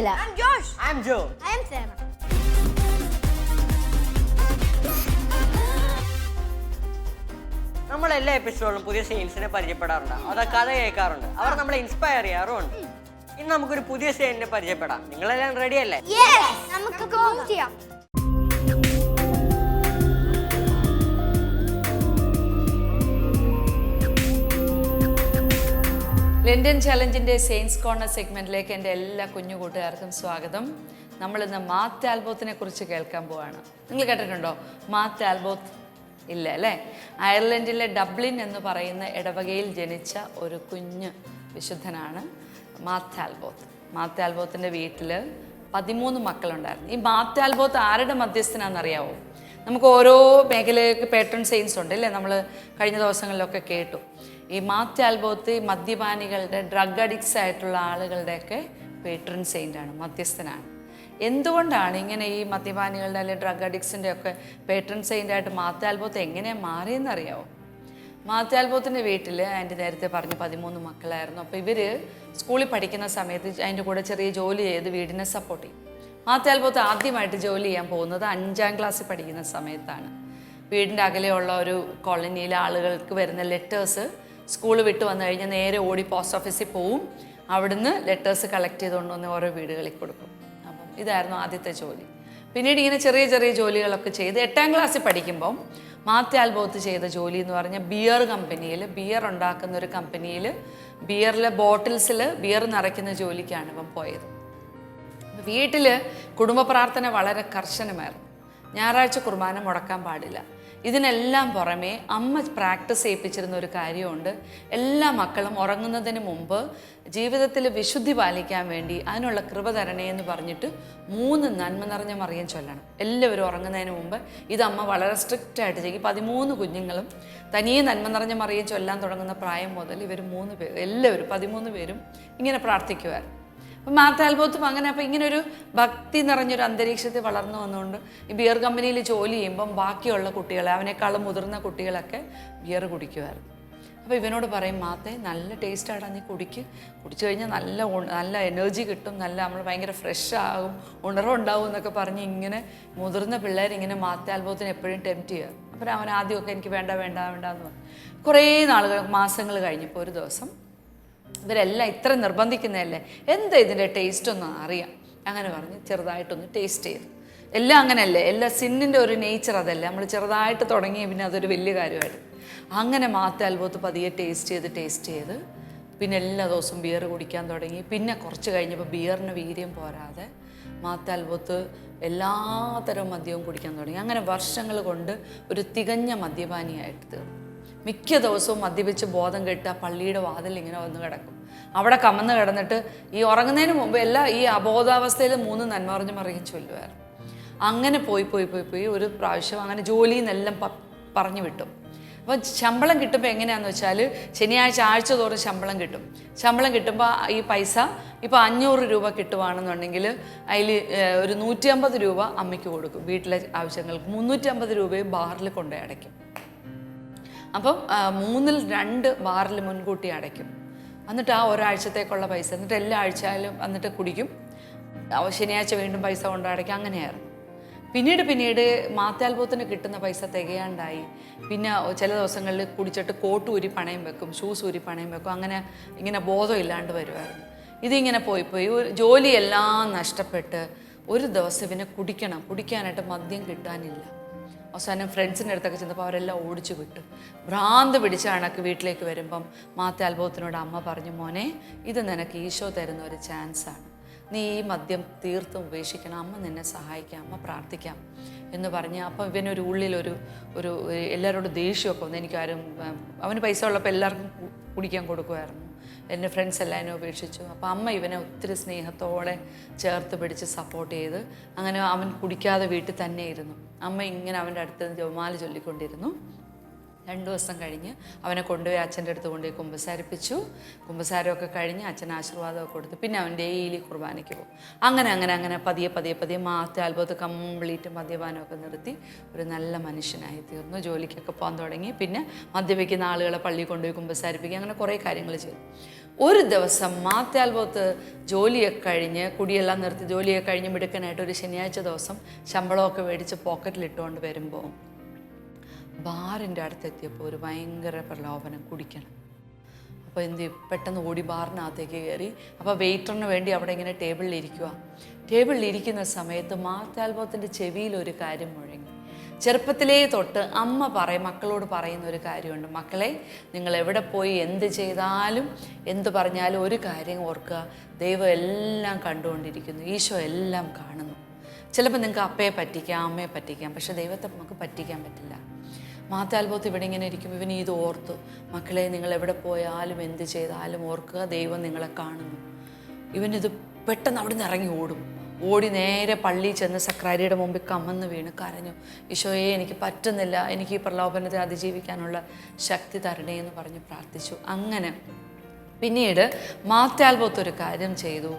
Angela. I'm Josh. I'm Joe. I'm I am Sarah. നമ്മൾ എല്ലാ എപ്പിസോഡിലും പുതിയ സെയിൽസിനെ പരിചയപ്പെടാറുണ്ട് അത് കഥ കേൾക്കാറുണ്ട് അവർ നമ്മളെ ഇൻസ്പയർ ചെയ്യാറുണ്ട് ഇന്ന് നമുക്കൊരു പുതിയ സെയിലിനെ പരിചയപ്പെടാം നിങ്ങളെല്ലാം റെഡി അല്ലേ Yes. നമുക്ക് ചെയ്യാം. ലണ്ടൻ ചലഞ്ചിന്റെ സെയിൻസ് കോർണർ സെഗ്മെന്റിലേക്ക് എന്റെ എല്ലാ കുഞ്ഞു കൂട്ടുകാർക്കും സ്വാഗതം. നമ്മളിന്ന് മാത്ത് ആൽബോത്തിനെ കുറിച്ച് കേൾക്കാൻ പോവാണ്. നിങ്ങൾ കേട്ടിട്ടുണ്ടോ? മാത്ത് ആൽബോത്ത് ഇല്ല അല്ലേ? അയർലൻഡിലെ ഡബ്ലിൻ എന്ന് പറയുന്ന ഇടവകയിൽ ജനിച്ച ഒരു കുഞ്ഞ് വിശുദ്ധനാണ് മാത്ത് ആൽബോത്ത്. മാത്ത് ആൽബോത്തിന്റെ വീട്ടിൽ പതിമൂന്ന് മക്കളുണ്ടായിരുന്നു. ഈ മാത്ത് ആൽബോത്ത് ആരുടെ മധ്യസ്ഥനാണെന്നറിയാവോ? നമുക്ക് ഓരോ മേഖലയ്ക്ക് പേട്രൺ സെയിൻസ് ഉണ്ട് അല്ലേ? നമ്മൾ കഴിഞ്ഞ ദിവസങ്ങളിലൊക്കെ കേട്ടു. ഈ മാത്യാൽബോത്ത് മദ്യപാനികളുടെ ഡ്രഗ് അഡിക്ട്സ് ആയിട്ടുള്ള ആളുകളുടെയൊക്കെ പേട്രൺ സെയിന്റാണ് മധ്യസ്ഥനാണ്. എന്തുകൊണ്ടാണ് ഇങ്ങനെ ഈ മദ്യപാനികളുടെ അല്ലെങ്കിൽ ഡ്രഗ് അഡിക്ട്സിന്റെ ഒക്കെ പേട്രൺ സെയിന്റായിട്ട് മാത്യാൽബോത്ത് എങ്ങനെ മാറിയെന്നറിയാവോ? മാത്യാൽബോത്തിന്റെ വീട്ടിൽ ആന്റി നേരത്തെ പറഞ്ഞ് പതിമൂന്ന് മക്കളായിരുന്നു. അപ്പോൾ ഇവർ സ്കൂളിൽ പഠിക്കുന്ന സമയത്ത് അതിന്റെ കൂടെ ചെറിയ ജോലി ചെയ്ത് വീടിനെ സപ്പോർട്ട് ചെയ്യും. മാത്യാൽബോത്ത് ആദ്യമായിട്ട് ജോലി ചെയ്യാൻ പോകുന്നത് അഞ്ചാം ക്ലാസ്സിൽ പഠിക്കുന്ന സമയത്താണ്. വീടിന്റെ അകലെയുള്ള ഒരു കോളനിയിലെ ആളുകൾക്ക് വരുന്ന ലെറ്റേഴ്സ് സ്കൂൾ വിട്ട് വന്നു കഴിഞ്ഞാൽ നേരെ ഓടി പോസ്റ്റ് ഓഫീസിൽ പോവും. അവിടുന്ന് ലെറ്റേഴ്സ് കളക്ട് ചെയ്തുകൊണ്ട് വന്ന് ഓരോ വീടുകളിൽ കൊടുക്കും. അപ്പം ഇതായിരുന്നു ആദ്യത്തെ ജോലി. പിന്നീട് ഇങ്ങനെ ചെറിയ ചെറിയ ജോലികളൊക്കെ ചെയ്ത് എട്ടാം ക്ലാസ്സിൽ പഠിക്കുമ്പം മാത്യാൽബോത്ത് ചെയ്ത ജോലി എന്ന് പറഞ്ഞാൽ ബിയർ കമ്പനിയിൽ ബിയർ ഉണ്ടാക്കുന്ന ഒരു കമ്പനിയിൽ ബിയറിലെ ബോട്ടിൽസിൽ ബിയർ നിറയ്ക്കുന്ന ജോലിക്കാണ് ഇപ്പം പോയത്. വീട്ടിൽ കുടുംബ പ്രാർത്ഥന വളരെ കർശനമായിരുന്നു. ഞായറാഴ്ച കുർബാന മുടക്കാൻ പാടില്ല. ഇതിനെല്ലാം പുറമേ അമ്മ പ്രാക്ടീസ് ചെയ്യിപ്പിച്ചിരുന്ന ഒരു കാര്യമുണ്ട്. എല്ലാ മക്കളും ഉറങ്ങുന്നതിന് മുമ്പ് ജീവിതത്തിൽ വിശുദ്ധി പാലിക്കാൻ വേണ്ടി അതിനുള്ള കൃപ തരണേ എന്ന് പറഞ്ഞിട്ട് മൂന്ന് നന്മ നിറഞ്ഞ മറിയം ചൊല്ലണം. എല്ലാവരും ഉറങ്ങുന്നതിന് മുമ്പ് ഇത് അമ്മ വളരെ സ്ട്രിക്റ്റ് ആയിട്ട് ചെയ്യും. പതിമൂന്ന് കുഞ്ഞുങ്ങളും തനിയെ നന്മ നിറഞ്ഞ മറിയം ചൊല്ലാൻ തുടങ്ങുന്ന പ്രായം മുതൽ ഇവർ മൂന്ന് പേര് എല്ലാവരും പതിമൂന്ന് പേരും ഇങ്ങനെ പ്രാർത്ഥിക്കുമായിരുന്നു അപ്പം മാർത്ത ആൽബോത്തും അങ്ങനെ അപ്പം ഇങ്ങനൊരു ഭക്തി നിറഞ്ഞൊരു അന്തരീക്ഷത്തിൽ വളർന്നു വന്നുകൊണ്ട് ഈ ബിയർ കമ്പനിയിൽ ജോലി ചെയ്യുമ്പം ബാക്കിയുള്ള കുട്ടികളെ അവനേക്കാളും മുതിർന്ന കുട്ടികളൊക്കെ ബിയർ കുടിക്കുമായിരുന്നു. അപ്പോൾ ഇവനോട് പറയും മാത്തേ നല്ല ടേസ്റ്റാണ് നീ കുടിക്ക്. കുടിച്ചു കഴിഞ്ഞാൽ നല്ല നല്ല എനർജി കിട്ടും നല്ല നമ്മൾ ഭയങ്കര ഫ്രഷ് ആകും ഉണർവുണ്ടാവും എന്നൊക്കെ പറഞ്ഞ് ഇങ്ങനെ മുതിർന്ന പിള്ളേരിങ്ങനെ മാത്ത ആൽബോത്തിന് എപ്പോഴും ടെംപ്റ്റ് ചെയ്യുക. അപ്പം അവൻ ആദ്യമൊക്കെ എനിക്ക് വേണ്ട വേണ്ട വേണ്ട എന്ന് പറഞ്ഞു. കുറേ നാളുകൾ മാസങ്ങൾ കഴിഞ്ഞപ്പോൾ ഒരു ദിവസം ഇവരെല്ലാം ഇത്ര നിർബന്ധിക്കുന്നതല്ലേ? എന്താ ഇതിന്റെ ടേസ്റ്റ് ഒന്ന് അറിയാം. അങ്ങനെ പറഞ്ഞ് ചെറുതായിട്ടൊന്ന് ടേസ്റ്റ് ചെയ്തു. എല്ലാം അങ്ങനെയല്ലേ? എല്ലാ സിന്നിന്റെ ഒരു നേച്ചർ അതല്ലേ? നമ്മൾ ചെറുതായിട്ട് തുടങ്ങി പിന്നെ അതൊരു വലിയ കാര്യമായിട്ട്. അങ്ങനെ മാത്ത അത്ഭുത്ത് പതിയെ ടേസ്റ്റ് ചെയ്ത് ടേസ്റ്റ് ചെയ്ത് പിന്നെ എല്ലാ ദിവസവും ബിയർ കുടിക്കാൻ തുടങ്ങി. പിന്നെ കുറച്ച് കഴിഞ്ഞപ്പോൾ ബിയറിന് വീര്യം പോരാതെ മാത്ത അൽബോത്ത് എല്ലാത്തരം മദ്യവും കുടിക്കാൻ തുടങ്ങി. അങ്ങനെ വർഷങ്ങൾ കൊണ്ട് ഒരു തികഞ്ഞ മദ്യപാനിയായിട്ട് തീർന്നു. മിക്ക ദിവസവും മദ്യപിച്ച് ബോധം കെട്ട് പള്ളിയുടെ വാതിൽ ഇങ്ങനെ വന്ന് കിടക്കും. അവിടെ കമന്ന് കിടന്നിട്ട് ഈ ഉറങ്ങുന്നതിന് മുമ്പ് എല്ലാ ഈ അബോധാവസ്ഥയിൽ മൂന്ന് നന്മറിഞ്ഞ് മറിയും ചൊല്ലുമായിരുന്നു അങ്ങനെ പോയി പോയി പോയി പോയി ഒരു പ്രാവശ്യം അങ്ങനെ ജോലിയിൽ നിന്നെല്ലാം പറഞ്ഞു വിട്ടു. അപ്പോൾ ശമ്പളം കിട്ടുമ്പോൾ എങ്ങനെയാണെന്ന് വെച്ചാൽ ശനിയാഴ്ച ആഴ്ച തോറും ശമ്പളം കിട്ടും. ശമ്പളം കിട്ടുമ്പോൾ ഈ പൈസ ഇപ്പോൾ അഞ്ഞൂറ് രൂപ കിട്ടുവാണെന്നുണ്ടെങ്കിൽ അതിൽ ഒരു നൂറ്റി അമ്പത് രൂപ അമ്മയ്ക്ക് കൊടുക്കും. വീട്ടിലെ ആവശ്യങ്ങൾക്ക് മുന്നൂറ്റി അമ്പത് രൂപയും ബാറിൽ കൊണ്ടുപോയി അടയ്ക്കും. അപ്പം മൂന്നിൽ രണ്ട് ബാറിൽ മുൻകൂട്ടി അടയ്ക്കും. എന്നിട്ട് ആ ഒരാഴ്ചത്തേക്കുള്ള പൈസ എന്നിട്ട് എല്ലാ ആഴ്ചയിലും എന്നിട്ട് കുടിക്കും. ശനിയാഴ്ച വീണ്ടും പൈസ കൊണ്ട് അടയ്ക്കും. അങ്ങനെയായിരുന്നു. പിന്നീട് പിന്നീട് മാത്യാൽബോത്തിന് കിട്ടുന്ന പൈസ തികയാണ്ടായി. പിന്നെ ചില ദിവസങ്ങളിൽ കുടിച്ചിട്ട് കോട്ട് ഊരി പണയം വെക്കും ഷൂസ് ഊരി പണയം വെക്കും. അങ്ങനെ ഇങ്ങനെ ബോധം ഇല്ലാണ്ട് വരുമായിരുന്നു ഇതിങ്ങനെ പോയി പോയി ജോലിയെല്ലാം നഷ്ടപ്പെട്ട് ഒരു ദിവസം ഇവനെ കുടിക്കണം. കുടിക്കാനായിട്ട് മദ്യം കിട്ടാനില്ല. അവസാനം ഫ്രണ്ട്സിന്റെ അടുത്തൊക്കെ ചെന്നപ്പോൾ അവരെല്ലാം ഓടിച്ചു വിട്ടു. ഭ്രാന്ത് പിടിച്ച കണക്ക് വീട്ടിലേക്ക് വരുമ്പം മാത്ത അത്ഭുതത്തിനോട് അമ്മ പറഞ്ഞു മോനെ ഇത് നിനക്ക് ഈശോ തരുന്ന ഒരു ചാൻസാണ് നീ ഈ മദ്യം തീർത്തും ഉപേക്ഷിക്കണം. അമ്മ നിന്നെ സഹായിക്കാം. അമ്മ പ്രാർത്ഥിക്കാം. എന്ന് പറഞ്ഞ് അപ്പം ഇവനൊരു ഉള്ളിലൊരു ഒരു എല്ലാവരോടും ദേഷ്യമൊക്കെ വന്നു. എനിക്കാരും അവന് പൈസ ഉള്ളപ്പോൾ എല്ലാവർക്കും കുടിക്കാൻ കൊടുക്കുമായിരുന്നു. എന്റെ ഫ്രണ്ട്സ് എല്ലാം എന്നെ ഉപേക്ഷിച്ചു. അപ്പോൾ അമ്മ ഇവനെ ഒത്തിരി സ്നേഹത്തോടെ ചേർത്ത് പിടിച്ച് സപ്പോർട്ട് ചെയ്ത് അങ്ങനെ അവൻ കുടിക്കാതെ വീട്ടിൽ തന്നെ ഇരുന്നു. അമ്മ ഇങ്ങനെ അവന്റെ അടുത്ത് ജപമാല ചൊല്ലിക്കൊണ്ടിരുന്നു. രണ്ട് ദിവസം കഴിഞ്ഞ് അവനെ കൊണ്ടുപോയി അച്ഛന്റെ അടുത്ത് കൊണ്ടുപോയി കുമ്പസാരിപ്പിച്ചു. കുമ്പസാരമൊക്കെ കഴിഞ്ഞ് അച്ഛൻ ആശീർവാദമൊക്കെ കൊടുത്തു. പിന്നെ അവൻ ഡെയിലി കുർബാനയ്ക്ക് പോകും. അങ്ങനെ അങ്ങനെ അങ്ങനെ പതിയെ പതിയെ പതിയെ മാറ്റി അത്ഭുതം കംപ്ലീറ്റ് മദ്യപാനമൊക്കെ നിർത്തി ഒരു നല്ല മനുഷ്യനായി തീർന്നു. ജോലിക്കൊക്കെ പോകാൻ തുടങ്ങി. പിന്നെ മദ്യപിക്കുന്ന ആളുകളെ പള്ളിയിൽ കൊണ്ടുപോയി കുമ്പസാരിപ്പിക്കുക. അങ്ങനെ കുറേ കാര്യങ്ങൾ ചെയ്തു. ഒരു ദിവസം മാത്യാൽബോത്ത് ജോലിയൊക്കെ കഴിഞ്ഞ് കുടിയെല്ലാം നിർത്തി ജോലിയൊക്കെ കഴിഞ്ഞ് മിടുക്കനായിട്ട് ഒരു ശനിയാഴ്ച ദിവസം ശമ്പളമൊക്കെ മേടിച്ച് പോക്കറ്റിലിട്ടുകൊണ്ട് വരുമ്പോൾ ബാറിന്റെ അടുത്തെത്തിയപ്പോൾ ഒരു ഭയങ്കര പ്രലോഭനം കുടിക്കണം. അപ്പോൾ എന്ത് പെട്ടെന്ന് ഓടി ബാറിനകത്തേക്ക് കയറി. അപ്പോൾ വെയിറ്ററിന് വേണ്ടി അവിടെ ഇങ്ങനെ ടേബിളിൽ ഇരിക്കുക ടേബിളിൽ ഇരിക്കുന്ന സമയത്ത് മാർത്താൽബോത്തിന്റെ ചെവിയിൽ ഒരു കാര്യം മുഴങ്ങി. ചെറുപ്പത്തിലേ തൊട്ട് അമ്മ പറയും മക്കളോട് പറയുന്ന ഒരു കാര്യമുണ്ട്. മക്കളെ നിങ്ങൾ എവിടെ പോയി എന്ത് ചെയ്താലും എന്ത് പറഞ്ഞാലും ഒരു കാര്യം ഓർക്കുക. ദൈവം എല്ലാം കണ്ടുകൊണ്ടിരിക്കുന്നു. ഈശോ എല്ലാം കാണുന്നു. ചിലപ്പോൾ നിങ്ങൾക്ക് അപ്പയെ പറ്റിക്കാം അമ്മയെ പറ്റിക്കാം പക്ഷേ ദൈവത്തെ നമുക്ക് പറ്റിക്കാൻ പറ്റില്ല. മാത്താൽബോത്ത് ഇവിടെ ഇങ്ങനെ ഇരിക്കും ഇവൻ ഇത് ഓർത്തു. മക്കളെ നിങ്ങൾ എവിടെ പോയാലും എന്ത് ചെയ്താലും ഓർക്കുക. ദൈവം നിങ്ങളെ കാണുന്നു. ഇവനിത് പെട്ടെന്ന് അവിടെ നിന്ന് ഇറങ്ങി ഓടും. ഓടി നേരെ പള്ളിയിൽ ചെന്ന് സക്രാരിയുടെ മുമ്പിൽ കമന്ന് വീണ് കരഞ്ഞു. ഈശോയെ എനിക്ക് പറ്റുന്നില്ല. എനിക്ക് ഈ പ്രലോഭനത്തെ അതിജീവിക്കാനുള്ള ശക്തി തരണേ എന്ന് പറഞ്ഞ് പ്രാർത്ഥിച്ചു. അങ്ങനെ പിന്നീട് മാറ്റാൽബോത്ത് ഒരു കാര്യം ചെയ്തു.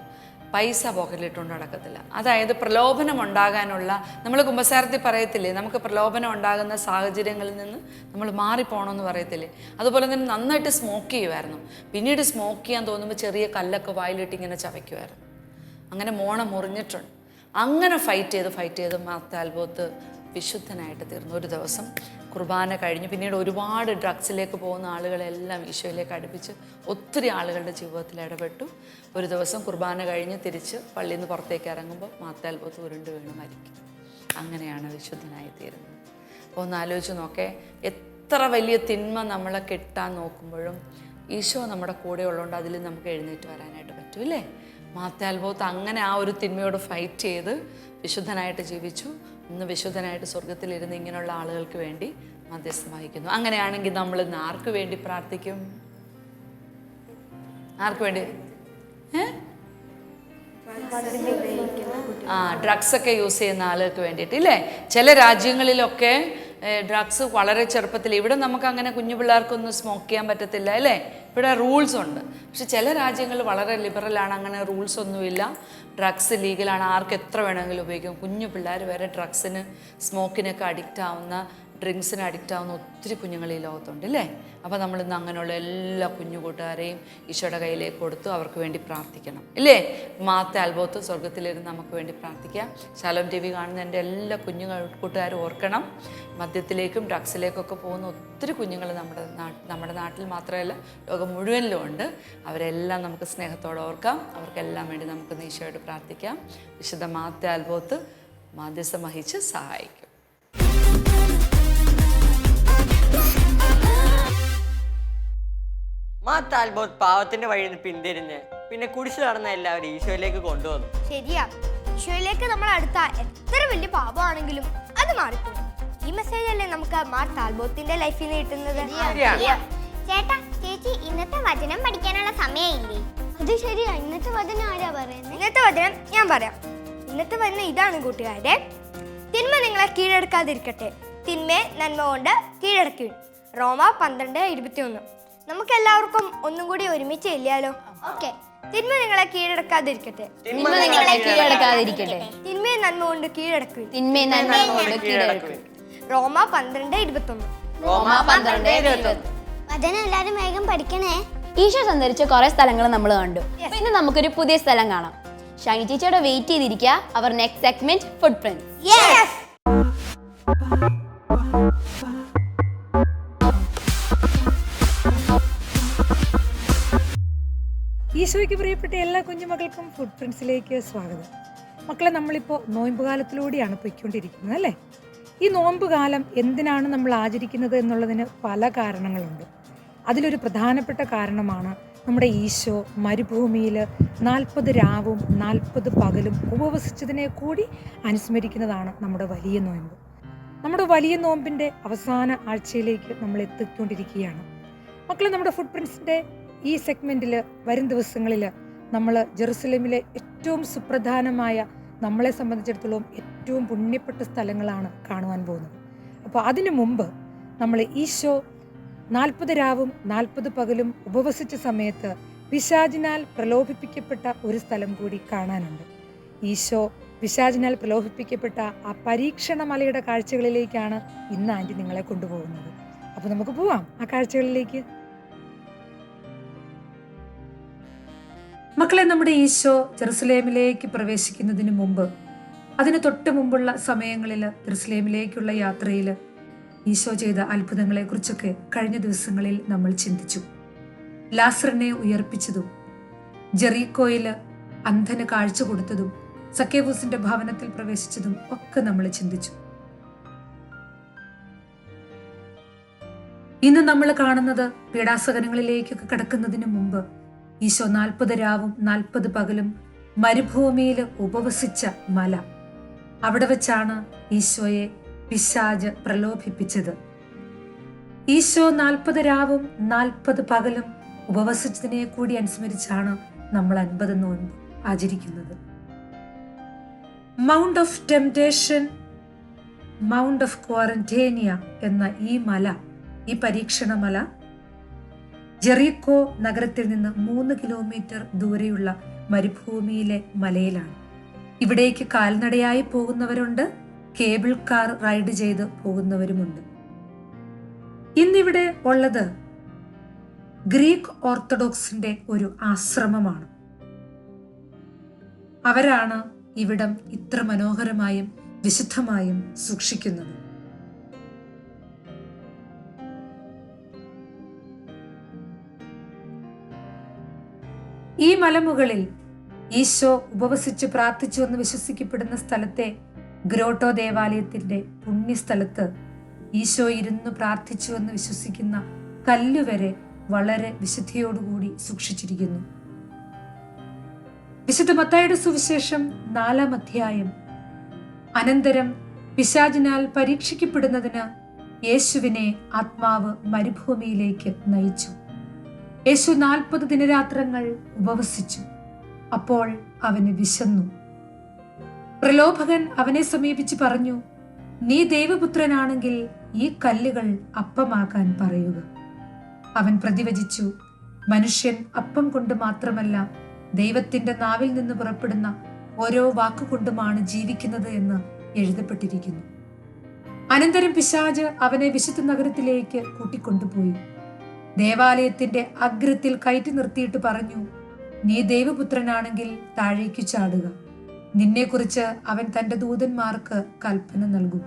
പൈസ പോക്കറ്റിലിട്ടുകൊണ്ട് നടക്കത്തില്ല. അതായത് പ്രലോഭനം ഉണ്ടാകാനുള്ള നമ്മൾ കുംഭസാരത്തിൽ പറയത്തില്ലേ നമുക്ക് പ്രലോഭനം ഉണ്ടാകുന്ന സാഹചര്യങ്ങളിൽ നിന്ന് നമ്മൾ മാറിപ്പോണമെന്ന് പറയത്തില്ലേ? അതുപോലെ തന്നെ നന്നായിട്ട് സ്മോക്ക് ചെയ്യുമായിരുന്നു പിന്നീട് സ്മോക്ക് ചെയ്യാൻ തോന്നുമ്പോൾ ചെറിയ കല്ലൊക്കെ വായിലിട്ട് ഇങ്ങനെ ചവയ്ക്കുമായിരുന്നു അങ്ങനെ മോണം മുറിഞ്ഞിട്ടുണ്ട്. അങ്ങനെ ഫൈറ്റ് ചെയ്ത് ഫൈറ്റ് ചെയ്ത് മാത്താൽബോത്ത് വിശുദ്ധനായിട്ട് തീർന്നു. ഒരു ദിവസം കുർബാന കഴിഞ്ഞ് പിന്നീട് ഒരുപാട് ഡ്രഗ്സിലേക്ക് പോകുന്ന ആളുകളെല്ലാം ഈശോയിലേക്ക് അടുപ്പിച്ച് ഒത്തിരി ആളുകളുടെ ജീവിതത്തിൽ ഇടപെട്ടു. ഒരു ദിവസം കുർബാന കഴിഞ്ഞ് തിരിച്ച് പള്ളിയിൽ നിന്ന് പുറത്തേക്ക് ഇറങ്ങുമ്പോൾ മാത്താൽബോത്ത് ഉരുണ്ട് വീണ് മരിക്കും. അങ്ങനെയാണ് വിശുദ്ധനായി തീരുന്നത്. അപ്പോൾ ഒന്ന് ആലോചിച്ച് നോക്കേ എത്ര വലിയ തിന്മ നമ്മളെ കെട്ടാൻ നോക്കുമ്പോഴും ഈശോ നമ്മുടെ കൂടെ ഉള്ളതുകൊണ്ട് അതിൽ നമുക്ക് എഴുന്നേറ്റ് വരാനായിട്ട് പറ്റൂല്ലേ? മാത്യാൽബോത്ത് അങ്ങനെ ആ ഒരു തിന്മയോട് ഫൈറ്റ് ചെയ്ത് വിശുദ്ധനായിട്ട് ജീവിച്ചു. ഇന്ന് വിശുദ്ധനായിട്ട് സ്വർഗത്തിലിരുന്ന് ഇങ്ങനെയുള്ള ആളുകൾക്ക് വേണ്ടി മധ്യസ്ഥം വഹിക്കുന്നു. അങ്ങനെയാണെങ്കിൽ നമ്മൾ ഇന്ന് ആർക്ക് വേണ്ടി പ്രാർത്ഥിക്കും? ആർക്ക് വേണ്ടി? ആ ഡ്രഗ്സ് ഒക്കെ യൂസ് ചെയ്യുന്ന ആളുകൾക്ക് വേണ്ടിയിട്ട് ഇല്ലേ? ചില രാജ്യങ്ങളിലൊക്കെ ഡ്രഗ്സ് വളരെ ചെറുപ്പത്തിൽ ഇവിടെ നമുക്ക് അങ്ങനെ കുഞ്ഞു പിള്ളേർക്കൊന്നും സ്മോക്ക് ചെയ്യാൻ പറ്റത്തില്ല അല്ലേ ഇവിടെ റൂൾസ് ഉണ്ട്. പക്ഷെ ചില രാജ്യങ്ങൾ വളരെ ലിബറലാണ് അങ്ങനെ റൂൾസ് ഒന്നുമില്ല. ഡ്രഗ്സ് ലീഗലാണ് ആർക്ക് എത്ര വേണമെങ്കിലും ഉപയോഗിക്കും. കുഞ്ഞു പിള്ളേർ വരെ ഡ്രഗ്സിന് സ്മോക്കിനൊക്കെ അഡിക്റ്റ് ആവുന്ന ഡ്രിങ്ക്സിന് അഡിക്റ്റ് ആവുന്ന ഒത്തിരി കുഞ്ഞുങ്ങൾ ഈ ലോകത്തുണ്ട് അല്ലേ? അപ്പോൾ നമ്മൾ ഇന്ന് അങ്ങനെയുള്ള എല്ലാ കുഞ്ഞു കൂട്ടുകാരെയും ഈശോയുടെ കയ്യിലേക്ക് കൊടുത്തു അവർക്ക് വേണ്ടി പ്രാർത്ഥിക്കണം. ഇല്ലേ? മാത്ത അൽബോത്ത് സ്വർഗത്തിലിരുന്ന് നമുക്ക് വേണ്ടി പ്രാർത്ഥിക്കാം. ശാലോം ടി വി കാണുന്ന എന്റെ എല്ലാ കുഞ്ഞു കൂട്ടുകാരും ഓർക്കണം. മദ്യത്തിലേക്കും ഡ്രഗ്സിലേക്കൊക്കെ പോകുന്ന ഒത്തിരി കുഞ്ഞുങ്ങൾ നമ്മുടെ നമ്മുടെ നാട്ടിൽ മാത്രമല്ല ലോകം മുഴുവനിലും ഉണ്ട്. അവരെല്ലാം നമുക്ക് സ്നേഹത്തോടെ ഓർക്കാം. അവർക്കെല്ലാം വേണ്ടി നമുക്ക് ഈശോയോട് പ്രാർത്ഥിക്കാം. വിശുദ്ധ മാത്ത അത്ഭുതത്ത് മാധ്യസ്ഥം വഹിച്ച് സഹായിക്കും. മാ താൽബോധ് പാവത്തിന്റെ വഴിയിൽ നിന്ന് പിന്തിരിഞ്ഞ് പിന്നെ കുടിച്ചു നടന്ന എല്ലാവരും ഈശോയിലേക്ക് കൊണ്ടുവന്നു. ശരിയാ. ഈശോയിലേക്ക് നമ്മൾ അടുത്ത എത്ര വലിയ പാപമാണെങ്കിലും അത് മാറിപ്പോകും. ഈ മെസ്സേജ് അല്ലേ നമുക്ക് മാർ താൽബോത്തിന്റെ ലൈഫിൽ നിന്ന് കിട്ടുന്നത്? ചേട്ടാ ചേച്ചി ഇന്നത്തെ വചനം പഠിക്കാനുള്ള സമയമില്ലേ? അത് ശരിയാ. ഇന്നത്തെ വചനം ആരാ പറയുന്നത് ഇന്നത്തെ വചനം ഞാൻ പറയാം. ഇന്നത്തെ വചനം ഇതാണ് കൂട്ടുകാരെ. തിന്മ നിങ്ങളെ കീഴടക്കാതിരിക്കട്ടെ. തിന്മയെ നന്മ കൊണ്ട് കീഴടക്കി. റോമ പന്ത്രണ്ട് ഇരുപത്തിയൊന്ന്. നമുക്ക് എല്ലാവർക്കും ഒന്നും കൂടി ഒരുമിച്ച് ഇല്ലാലോ ഓക്കെ. തിന്മ നിങ്ങളെ കീഴടക്കാതിരിക്കട്ടെ. തിന്മ നിങ്ങളെ കീഴടക്കാതിരിക്കട്ടെ. തിന്മയെ നന്മ കൊണ്ട് കീഴടക്കുക തിന്മയെ നന്മ കൊണ്ട് കീഴടക്കുക റോമ പന്ത്രണ്ട് ഇരുപത്തൊന്ന്. റോമ പന്ത്രണ്ട് ഇരുപത്തൊന്ന്. വചനം എല്ലാരും വേഗം പഠിക്കണേ. ഈശോ സഞ്ചരിച്ച കുറെ സ്ഥലങ്ങൾ നമ്മൾ കണ്ടു. പിന്നെ നമുക്കൊരു പുതിയ സ്ഥലം കാണാം. ഷൈനി ചേച്ചിയോടെ വെയിറ്റ് ചെയ്തിരിക്കുക. അവർ നെക്സ്റ്റ് സെഗ്മെന്റ് ഫുഡ് പ്രിന്റ് ഈശോയ്ക്ക് പ്രിയപ്പെട്ട എല്ലാ കുഞ്ഞുമക്കൾക്കും ഫുഡ് പ്രിൻസിലേക്ക് സ്വാഗതം. മക്കളെ നമ്മളിപ്പോൾ നോയമ്പ് കാലത്തിലൂടെയാണ് പൊയ്ക്കൊണ്ടിരിക്കുന്നത് അല്ലേ? ഈ നോമ്പ് കാലം എന്തിനാണ് നമ്മൾ ആചരിക്കുന്നത് എന്നുള്ളതിന് പല കാരണങ്ങളുണ്ട്. അതിലൊരു പ്രധാനപ്പെട്ട കാരണമാണ് നമ്മുടെ ഈശോ മരുഭൂമിയിൽ നാൽപ്പത് രാവും നാൽപ്പത് പകലും ഉപവസിച്ചതിനെ കൂടി അനുസ്മരിക്കുന്നതാണ് നമ്മുടെ വലിയ നോയമ്പ് നമ്മുടെ വലിയ നോമ്പിന്റെ അവസാന ആഴ്ചയിലേക്ക് നമ്മൾ എത്തിക്കൊണ്ടിരിക്കുകയാണ്. മക്കളെ നമ്മുടെ ഫുഡ് പ്രിൻസിന്റെ ഈ സെഗ്മെന്റിൽ വരും ദിവസങ്ങളിൽ നമ്മൾ ജെറുസലേമിലെ ഏറ്റവും സുപ്രധാനമായ നമ്മളെ സംബന്ധിച്ചിടത്തോളം ഏറ്റവും പുണ്യപ്പെട്ട സ്ഥലങ്ങളാണ് കാണുവാൻ പോകുന്നത്. അപ്പോൾ അതിനു മുമ്പ് നമ്മൾ ഈശോ നാൽപ്പത് രാവും നാൽപ്പത് പകലും ഉപവസിച്ച സമയത്ത് പിശാജിനാൽ പ്രലോഭിപ്പിക്കപ്പെട്ട ഒരു സ്ഥലം കൂടി കാണാനുണ്ട്. ഈശോ പിശാജിനാൽ പ്രലോഭിപ്പിക്കപ്പെട്ട ആ പരീക്ഷണ മലയുടെ കാഴ്ചകളിലേക്കാണ് ഇന്ന് ആന്റി നിങ്ങളെ കൊണ്ടുപോകുന്നത്. അപ്പോൾ നമുക്ക് പോവാം ആ കാഴ്ചകളിലേക്ക്. മക്കളെ നമ്മുടെ ഈശോ ജെറുസലേമിലേക്ക് പ്രവേശിക്കുന്നതിന് മുമ്പ് അതിന് തൊട്ട് മുമ്പുള്ള സമയങ്ങളിൽ ജെറുസലേമിലേക്കുള്ള യാത്രയിൽ ഈശോ ചെയ്ത അത്ഭുതങ്ങളെക്കുറിച്ചൊക്കെ കഴിഞ്ഞ ദിവസങ്ങളിൽ നമ്മൾ ചിന്തിച്ചു. ലാസറിനെ ഉയർപ്പിച്ചതും ജെറീക്കോയിൽ അന്ധന് കാഴ്ച കൊടുത്തതും സക്കേബൂസിന്റെ ഭവനത്തിൽ പ്രവേശിച്ചതും ഒക്കെ നമ്മൾ ചിന്തിച്ചു. ഇന്ന് നമ്മൾ കാണുന്നത് പീഡാസകനങ്ങളിലേക്കൊക്കെ കടക്കുന്നതിന് മുമ്പ് ഈശോ നാൽപ്പത് രാവും നാൽപ്പത് പകലും മരുഭൂമിയിൽ ഉപവസിച്ച മല. അവിടെ വെച്ചാണ് ഈശോയെ പിശാജ് പ്രലോഭിപ്പിച്ചത്. ഈശോ നാൽപ്പത് രാവും നാൽപ്പത് പകലും ഉപവസിച്ചതിനെ കൂടി അനുസ്മരിച്ചാണ് നമ്മൾ അൻപത് നോൻപ് ആചരിക്കുന്നത്. Mount of temptation mount of Quarantania എന്ന ഈ മല ഈ പരീക്ഷണ മല ജെറീക്കോ നഗരത്തിൽ നിന്ന് മൂന്ന് കിലോമീറ്റർ ദൂരെയുള്ള മരുഭൂമിയിലെ മലയിലാണ്. ഇവിടേക്ക് കാൽനടയായി പോകുന്നവരുണ്ട് കേബിൾ കാർ റൈഡ് ചെയ്ത് പോകുന്നവരുമുണ്ട്. ഇന്നിവിടെ ഉള്ളത് ഗ്രീക്ക് ഓർത്തഡോക്സിന്റെ ഒരു ആശ്രമമാണ്. അവരാണ് ഇവിടം ഇത്ര മനോഹരമായും വിശുദ്ധമായും സൂക്ഷിക്കുന്നത്. ഈ മലമുകളിൽ ഈശോ ഉപവസിച്ച് പ്രാർത്ഥിച്ചു എന്ന് വിശ്വസിക്കപ്പെടുന്ന സ്ഥലത്തെ ഗ്രോട്ടോ ദേവാലയത്തിന്റെ പുണ്യസ്ഥലത്ത് ഈശോ ഇരുന്ന് പ്രാർത്ഥിച്ചു എന്ന് വിശ്വസിക്കുന്ന കല്ലുവരെ വളരെ വിശുദ്ധിയോടുകൂടി സൂക്ഷിച്ചിരിക്കുന്നു. വിശുദ്ധ മത്തായുടെ സുവിശേഷം നാലാം അധ്യായം അനന്തരം പിശാചിനാൽ പരീക്ഷിക്കപ്പെടുന്നതിന് യേശുവിനെ ആത്മാവ് മരുഭൂമിയിലേക്ക് നയിച്ചു. യേശു നാൽപ്പത് ദിനരാത്രങ്ങൾ ഉപവസിച്ചു. അപ്പോൾ അവന് വിശന്നു. പ്രലോഭകൻ അവനെ സമീപിച്ച് പറഞ്ഞു നീ ദൈവപുത്രനാണെങ്കിൽ ഈ കല്ലുകൾ അപ്പമാക്കാൻ പറയുക. അവൻ പ്രതിവചിച്ചു മനുഷ്യൻ അപ്പം കൊണ്ട് മാത്രമല്ല ദൈവത്തിന്റെ നാവിൽ നിന്ന് പുറപ്പെടുന്ന ഓരോ വാക്കുകൊണ്ടുമാണ് ജീവിക്കുന്നത് എന്ന് എഴുതപ്പെട്ടിരിക്കുന്നു. അനന്തരം പിശാജ് അവനെ വിശുദ്ധ നഗരത്തിലേക്ക് കൂട്ടിക്കൊണ്ടുപോയി. ദേവാലയത്തിന്റെ അഗ്രത്തിൽ കയറ്റി നിർത്തിയിട്ട് പറഞ്ഞു നീ ദൈവപുത്രനാണെങ്കിൽ താഴേക്ക് ചാടുക. നിന്നെക്കുറിച്ച് അവൻ തന്റെ ദൂതന്മാർക്ക് കൽപ്പന നൽകും.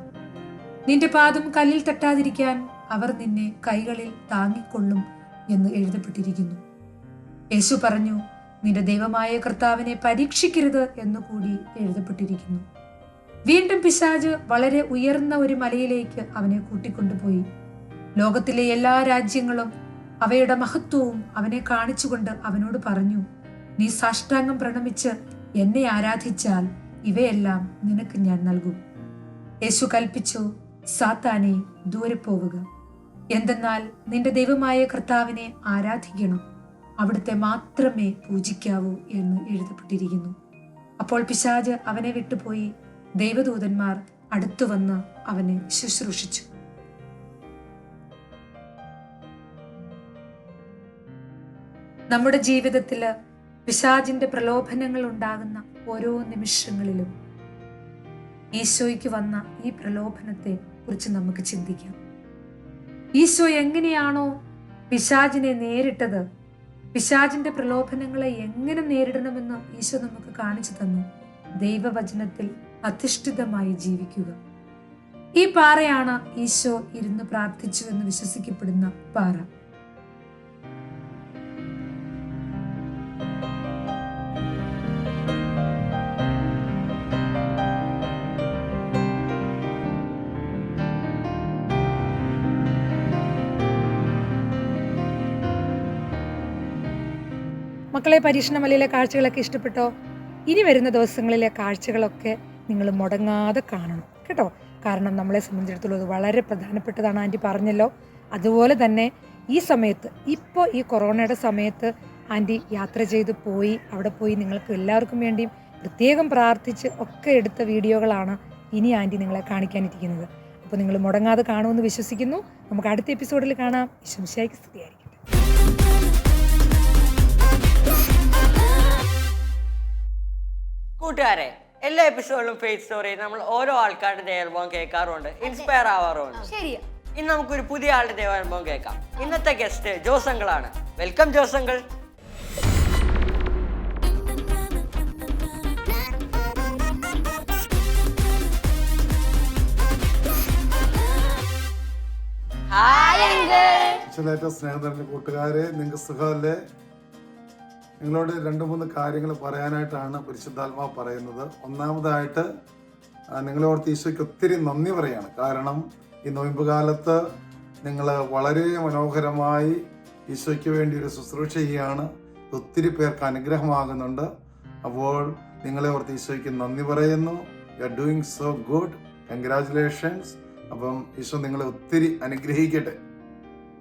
നിന്റെ പാദം കല്ലിൽ തട്ടാതിരിക്കാൻ അവർ നിന്നെ കൈകളിൽ താങ്ങിക്കൊള്ളും എന്ന് എഴുതപ്പെട്ടിരിക്കുന്നു. യേശു പറഞ്ഞു നിന്റെ ദൈവമായ കർത്താവിനെ പരീക്ഷിക്കരുത് എന്ന് കൂടി എഴുതപ്പെട്ടിരിക്കുന്നു. വീണ്ടും പിശാജ് വളരെ ഉയർന്ന ഒരു മലയിലേക്ക് അവനെ കൂട്ടിക്കൊണ്ടുപോയി. ലോകത്തിലെ എല്ലാ രാജ്യങ്ങളും അവയുടെ മഹത്വവും അവനെ കാണിച്ചുകൊണ്ട് അവനോട് പറഞ്ഞു നീ സാഷ്ടാംഗം പ്രണമിച്ച് എന്നെ ആരാധിച്ചാൽ ഇവയെല്ലാം നിനക്ക് ഞാൻ നൽകും. യേശു കൽപ്പിച്ചു സാത്താനെ ദൂരെ പോവുക. എന്തെന്നാൽ നിന്റെ ദൈവമായ കർത്താവിനെ ആരാധിക്കണം. അവിടുത്തെ മാത്രമേ പൂജിക്കാവൂ എന്ന് എഴുതപ്പെട്ടിരിക്കുന്നു. അപ്പോൾ പിശാജ് അവനെ വിട്ടുപോയി. ദൈവദൂതന്മാർ അടുത്തു വന്ന് അവനെ ശുശ്രൂഷിച്ചു. നമ്മുടെ ജീവിതത്തിൽ പിശാജിന്റെ പ്രലോഭനങ്ങൾ ഉണ്ടാകുന്ന ഓരോ നിമിഷങ്ങളിലും ഈശോയ്ക്ക് വന്ന ഈ പ്രലോഭനത്തെ കുറിച്ച് നമുക്ക് ചിന്തിക്കാം. ഈശോ എങ്ങനെയാണോ പിശാജിനെ നേരിട്ടത് പിശാജിന്റെ പ്രലോഭനങ്ങളെ എങ്ങനെ നേരിടണമെന്ന് ഈശോ നമുക്ക് കാണിച്ചു തന്നു. ദൈവവചനത്തിൽ അധിഷ്ഠിതമായി ജീവിക്കുക. ഈ പാറയാണ് ഈശോ ഇരുന്ന് പ്രാർത്ഥിച്ചു എന്ന് വിശ്വസിക്കപ്പെടുന്ന പാറ. മക്കളെ പരീക്ഷണമലയിലെ കാഴ്ചകളൊക്കെ ഇഷ്ടപ്പെട്ടോ? ഇനി വരുന്ന ദിവസങ്ങളിലെ കാഴ്ചകളൊക്കെ നിങ്ങൾ മുടങ്ങാതെ കാണണം കേട്ടോ? കാരണം നമ്മളെ സംബന്ധിച്ചിടത്തോളം അത് വളരെ പ്രധാനപ്പെട്ടതാണ് ആന്റി പറഞ്ഞല്ലോ. അതുപോലെ തന്നെ ഈ സമയത്ത് ഇപ്പോൾ ഈ കൊറോണയുടെ സമയത്ത് ആന്റി യാത്ര ചെയ്ത് പോയി അവിടെ പോയി നിങ്ങൾക്ക് എല്ലാവർക്കും വേണ്ടിയും പ്രത്യേകം പ്രാർത്ഥിച്ച് ഒക്കെ എടുത്ത വീഡിയോകളാണ് ഇനി ആന്റി നിങ്ങളെ കാണിക്കാനിരിക്കുന്നത്. അപ്പോൾ നിങ്ങൾ മുടങ്ങാതെ കാണുമെന്ന് വിശ്വസിക്കുന്നു. നമുക്ക് അടുത്ത എപ്പിസോഡിൽ കാണാം. വിശംശായിക്ക് സ്തുതിയായിരിക്കട്ടെ കൂട്ടുകാരെ എല്ലാ എപ്പിസോഡിലും ഫേസ് സ്റ്റോറി നമ്മൾ ഓരോ ആൾക്കാരുടെ ദേവാനുഭവം കേൾക്കാറുണ്ട് ഇൻസ്പയർ ആവാറുണ്ട് ശരിയാ. ഇന്ന് നമുക്കൊരു പുതിയ ആളുടെ ദേവാനുഭവം കേൾക്കാം. ഇന്നത്തെ ഗസ്റ്റ് ജോസങ്കളാണ്. വെൽക്കം ജോസങ്കൾ. സ്നേഹത്തിന്റെ കൂട്ടുകാരെ നിങ്ങൾക്ക് സുഖമല്ലേ? നിങ്ങളോട് രണ്ട് മൂന്ന് കാര്യങ്ങൾ പറയാനായിട്ടാണ് പരിശുദ്ധാത്മാവ് പറയുന്നത്. ഒന്നാമതായിട്ട് ആ, നിങ്ങളെ ഓർത്ത് ഈശോയ്ക്ക് ഒത്തിരി നന്ദി പറയാണ്. കാരണം ഈ നോയമ്പ് കാലത്ത് നിങ്ങൾ വളരെ മനോഹരമായി ഈശോയ്ക്ക് വേണ്ടി ഒരു ശുശ്രൂഷ ചെയ്യുകയാണ് ഒത്തിരി പേർക്ക് അനുഗ്രഹമാകുന്നുണ്ട്. അപ്പോൾ നിങ്ങളെ ഓർത്ത് ഈശോയ്ക്ക് നന്ദി പറയുന്നു. You are doing so good congratulations അപ്പം ഈശോ നിങ്ങളെ ഒത്തിരി അനുഗ്രഹിക്കട്ടെ.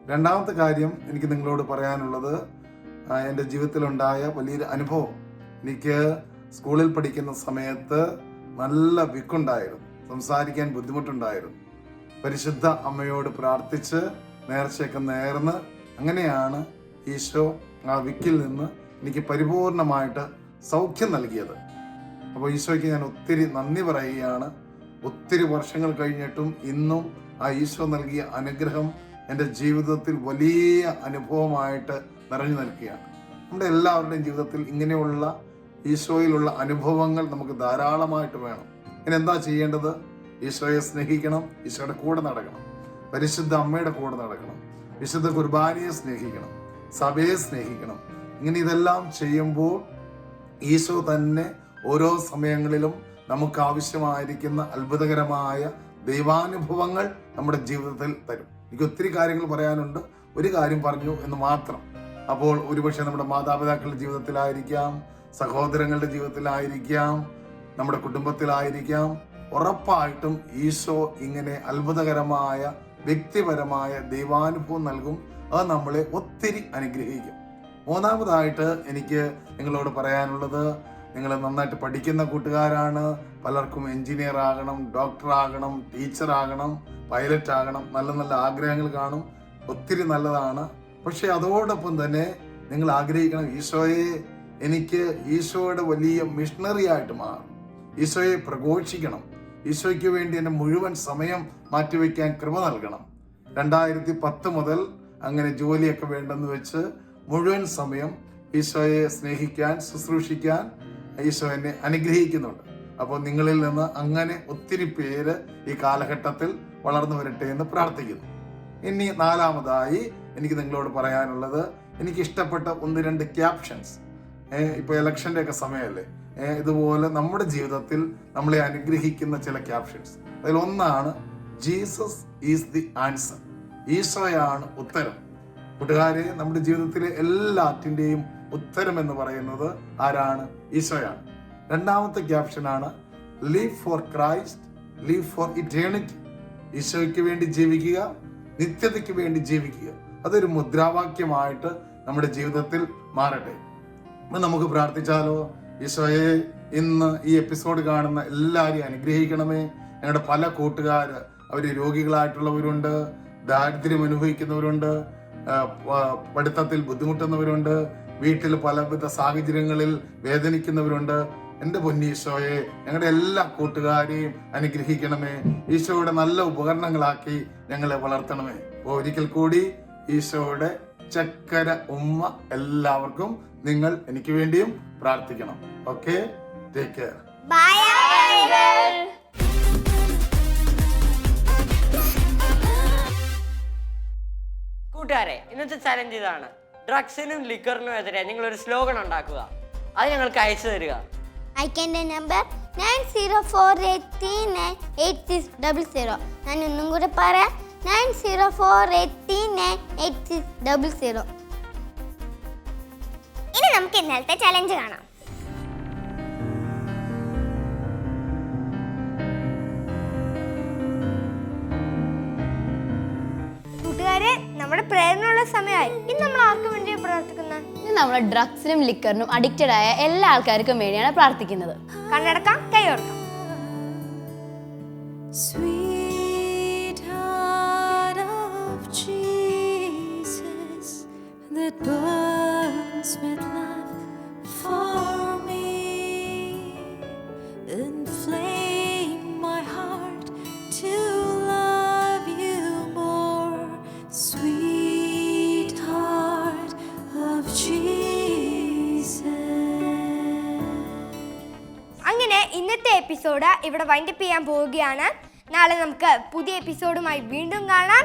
രണ്ടാമത്തെ കാര്യം എനിക്ക് നിങ്ങളോട് പറയാനുള്ളത് എന്റെ ജീവിതത്തിലുണ്ടായ വലിയൊരു അനുഭവം. എനിക്ക് സ്കൂളിൽ പഠിക്കുന്ന സമയത്ത് നല്ല വിക്കുണ്ടായിരുന്നു. സംസാരിക്കാൻ ബുദ്ധിമുട്ടുണ്ടായിരുന്നു. പരിശുദ്ധ അമ്മയോട് പ്രാർത്ഥിച്ച് നേർച്ചയൊക്കെ നേർന്ന് അങ്ങനെയാണ് ഈശോ ആ വിക്കിൽ നിന്ന് എനിക്ക് പരിപൂർണമായിട്ട് സൗഖ്യം നൽകിയത്. അപ്പോൾ ഈശോയ്ക്ക് ഞാൻ ഒത്തിരി നന്ദി പറയുകയാണ്. ഒത്തിരി വർഷങ്ങൾ കഴിഞ്ഞിട്ടും ഇന്നും ആ ഈശോ നൽകിയ അനുഗ്രഹം എന്റെ ജീവിതത്തിൽ വലിയ അനുഭവമായിട്ട് നിറഞ്ഞു നിൽക്കുകയാണ്. നമ്മുടെ എല്ലാവരുടെയും ജീവിതത്തിൽ ഇങ്ങനെയുള്ള ഈശോയിലുള്ള അനുഭവങ്ങൾ നമുക്ക് ധാരാളമായിട്ട് വേണം. ഇനി എന്താ ചെയ്യേണ്ടത്? ഈശോയെ സ്നേഹിക്കണം ഈശോയുടെ കൂടെ നടക്കണം. പരിശുദ്ധ അമ്മയുടെ കൂടെ നടക്കണം. വിശുദ്ധ കുർബാനയെ സ്നേഹിക്കണം സഭയെ സ്നേഹിക്കണം. ഇങ്ങനെ ഇതെല്ലാം ചെയ്യുമ്പോൾ ഈശോ തന്നെ ഓരോ സമയങ്ങളിലും നമുക്ക് ആവശ്യമായിരിക്കുന്ന അത്ഭുതകരമായ ദൈവാനുഭവങ്ങൾ നമ്മുടെ ജീവിതത്തിൽ തരും. എനിക്ക് ഒത്തിരി കാര്യങ്ങൾ പറയാനുണ്ട്. ഒരു കാര്യം പറഞ്ഞു എന്ന് മാത്രം. അപ്പോൾ ഒരുപക്ഷെ നമ്മുടെ മാതാപിതാക്കളുടെ ജീവിതത്തിലായിരിക്കാം സഹോദരങ്ങളുടെ ജീവിതത്തിലായിരിക്കാം നമ്മുടെ കുടുംബത്തിലായിരിക്കാം. ഉറപ്പായിട്ടും ഈശോ ഇങ്ങനെ അത്ഭുതകരമായ വ്യക്തിപരമായ ദൈവാനുഭവം നൽകും. അത് നമ്മളെ ഒത്തിരി അനുഗ്രഹിക്കും. മൂന്നാമതായിട്ട് എനിക്ക് നിങ്ങളോട് പറയാനുള്ളത് നിങ്ങൾ നന്നായിട്ട് പഠിക്കുന്ന കൂട്ടുകാരാണ്. പലർക്കും എഞ്ചിനീയർ ആകണം ഡോക്ടർ ആകണം ടീച്ചർ ആകണം പൈലറ്റ് ആകണം നല്ല നല്ല ആഗ്രഹങ്ങൾ കാണും. ഒത്തിരി നല്ലതാണ്. പക്ഷെ അതോടൊപ്പം തന്നെ നിങ്ങൾ ആഗ്രഹിക്കണം ഈശോയെ എനിക്ക് ഈശോയുടെ വലിയ മിഷണറി ആയിട്ട് മാറും. ഈശോയെ പ്രഘോഷിക്കണം. ഈശോയ്ക്ക് വേണ്ടി എന്റെ മുഴുവൻ സമയം മാറ്റിവെക്കാൻ കൃപ നൽകണം. രണ്ടായിരത്തി പത്ത് മുതൽ അങ്ങനെ ജോലിയൊക്കെ വേണ്ടെന്ന് വെച്ച് മുഴുവൻ സമയം ഈശോയെ സ്നേഹിക്കാൻ ശുശ്രൂഷിക്കാൻ ഈശോ എന്നെ അനുഗ്രഹിക്കുന്നുണ്ട്. അപ്പോൾ നിങ്ങളിൽ നിന്ന് അങ്ങനെ ഒത്തിരി പേര് ഈ കാലഘട്ടത്തിൽ വളർന്നു വരട്ടെ എന്ന് പ്രാർത്ഥിക്കുന്നു. ഇനി നാലാമതായി എനിക്ക് നിങ്ങളോട് പറയാനുള്ളത്. എനിക്ക് ഇഷ്ടപ്പെട്ട ഒന്ന് രണ്ട് ക്യാപ്ഷൻസ് ഇപ്പോൾ ഇലക്ഷന്റെ ഒക്കെ സമയമല്ലേ ഇതുപോലെ നമ്മുടെ ജീവിതത്തിൽ നമ്മളെ അനുഗ്രഹിക്കുന്ന ചില ക്യാപ്ഷൻസ് അതിൽ ഒന്നാണ് ജീസസ് ഈസ് ദി ആൻസർ. ഈശോയാണ് ഉത്തരം. കൂട്ടുകാരെ നമ്മുടെ ജീവിതത്തിലെ എല്ലാറ്റിന്റെയും ഉത്തരം എന്ന് പറയുന്നത് ആരാണ്? ഈശോയാണ്. രണ്ടാമത്തെ ക്യാപ്ഷനാണ് live for Christ live for eternity ഈശോയ്ക്ക് വേണ്ടി ജീവിക്കുക നിത്യതയ്ക്ക് വേണ്ടി ജീവിക്കുക. അതൊരു മുദ്രാവാക്യമായിട്ട് നമ്മുടെ ജീവിതത്തിൽ മാറട്ടെ. അപ്പൊ നമുക്ക് പ്രാർത്ഥിച്ചാലോ? ഈശോയെ ഇന്ന് ഈ എപ്പിസോഡ് കാണുന്ന എല്ലാവരെയും അനുഗ്രഹിക്കണമേ. ഞങ്ങളുടെ പല കൂട്ടുകാര് അവർ രോഗികളായിട്ടുള്ളവരുണ്ട് ദാരിദ്ര്യം അനുഭവിക്കുന്നവരുണ്ട് പഠിത്തത്തിൽ ബുദ്ധിമുട്ടുന്നവരുണ്ട് വീട്ടിൽ പലവിധ സാഹചര്യങ്ങളിൽ വേദനിക്കുന്നവരുണ്ട്. എന്റെ പൊന്നീശോയെ ഞങ്ങളുടെ എല്ലാ കൂട്ടുകാരെയും അനുഗ്രഹിക്കണമേ. ഈശോയുടെ നല്ല ഉപകരണങ്ങളാക്കി ഞങ്ങളെ വളർത്തണമേ. ഒരിക്കൽ കൂടി ഈശോയുടെ ചക്കര ഉമ്മ എല്ലാവർക്കും നിങ്ങൾ എനിക്ക് വേണ്ടിയും പ്രാർത്ഥിക്കണം. ഓക്കെ ടേക്ക് കെയർ ബൈ കൂട്ടുകാരെ ഇന്നത്തെ ചലഞ്ച് ഇതാണ്. ഡ്രഗ്സിനും ലിക്കറിനും എതിരെ നിങ്ങൾ ഒരു സ്ലോഗൻ ഉണ്ടാക്കുക. അത് ഞങ്ങൾക്ക് അയച്ചു തരിക. അയക്കേണ്ട number nine zero four eight three nine eight six double zero ഞാൻ ഒന്നും കൂടെ പറയാം. Nine zero four eight three nine eight six double zero. ഇനി നമുക്ക് ഇന്നലത്തെ ചലഞ്ച് കാണാം. കൂട്ടുകാരെ നമ്മുടെ പ്രേരണയുള്ള സമയമായി. ഇന്ന് നമ്മൾ ആർക്കു വേണ്ടി പ്രാർത്ഥിക്കുന്നത് ഇന്ന് നമ്മൾ ഡ്രഗ്സിനും ലിക്കറിനും അഡിക്റ്റഡ് ആയ എല്ലാ ആൾക്കാർക്കും വേണ്ടിയാണ് പ്രാർത്ഥിക്കുന്നത്. കണ്ണടക്കാം കൈ Sweetheart ഇന്നത്തെ എപ്പിസോഡ് ഇവിടെ വൈൻഡപ്പ് ചെയ്യാൻ പോവുകയാണ്. നാളെ നമുക്ക് പുതിയ എപ്പിസോഡുമായി വീണ്ടും കാണാം.